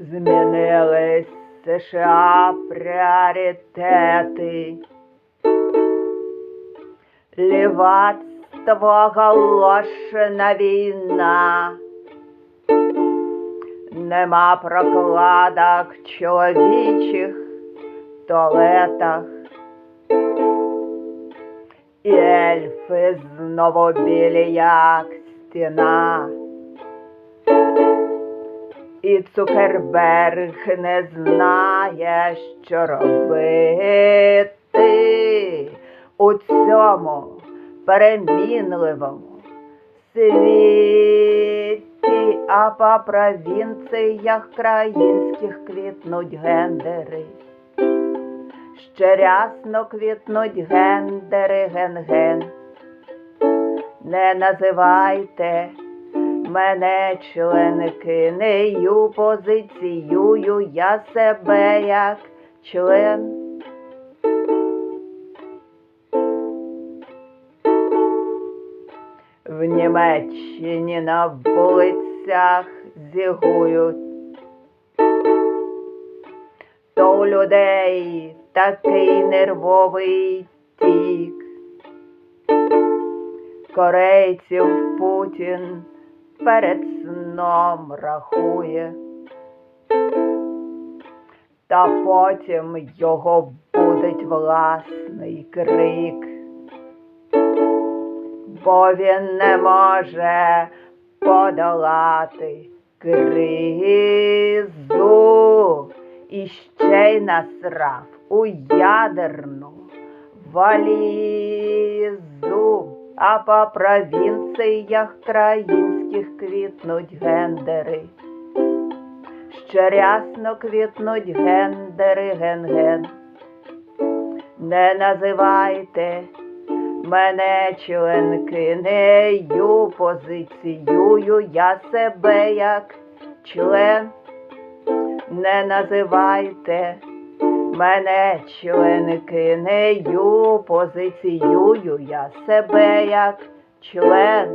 Змінились США пріоритети. Лівацтво оголошена війна. Нема прокладок чоловічих туалетах. І ельфи знову білі, як стіна. І Цукерберг не знає, що робити у цьому перемінливому світі, а по провінціях країнських квітнуть гендери. Ще рясно квітнуть гендери ген-ген. Не називайте мене членики, нею позиціюю я себе як член. В Німеччині на вулицях зігують. То у людей такий нервовий тік. Корейців Путін перед сном рахує, та потім його будить власний крик, бо він не може подолати кризу. І ще й насрав у ядерну валізу, а по провінціях країнських квітнуть гендери. Ще рясно квітнуть гендери ген-ген. Не називайте мене членки, нею позиціюю я себе як член. Не називайте мене членики, нею позиціюю я себе як член.